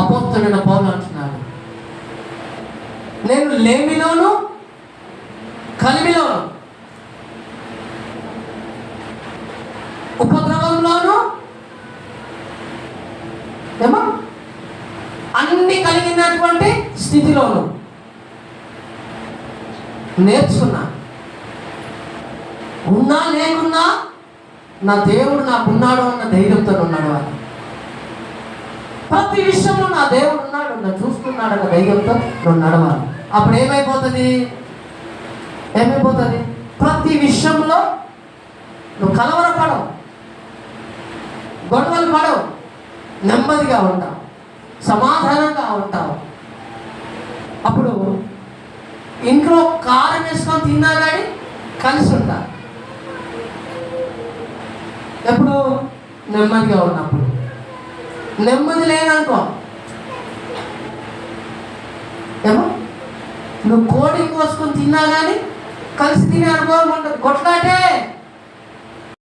అపోస్తుడైన పౌలు అంటున్నాడు. నేను లేమిలోను కలిమిలోను ఉపద్రవంలోను ఏమో అన్ని కలిగినటువంటి స్థితిలోను నేర్చుకున్నా. ఉన్నా లేకున్నా నా దేవుడు నాకున్నాడు అన్న ధైర్యంతో ఉన్నాడు వాళ్ళు ప్రతి విషయంలో నా దేవుడు ఉన్నాడు నా చూస్తున్నాడు అన్న ధైర్యంతో నువ్వు నడవాలి. అప్పుడు ఏమైపోతుంది? ఏమైపోతుంది? ప్రతి విషయంలో నువ్వు కలవరపడవు. గొడవలు పడవు. నెమ్మదిగా ఉంటావు. సమాధానంగా ఉంటావు. అప్పుడు ఇంట్లో కారం వేసుకొని తిన్నా కానీ కలిసి ఉంటా ఎప్పుడు నెమ్మదిగా ఉన్నప్పుడు. నెమ్మది లేదనుకో. ఏమో? నువ్వు కోడి కోసుకొని తిన్నా కానీ కలిసి తినే అనుభవం ఉంటుంది గొట్ల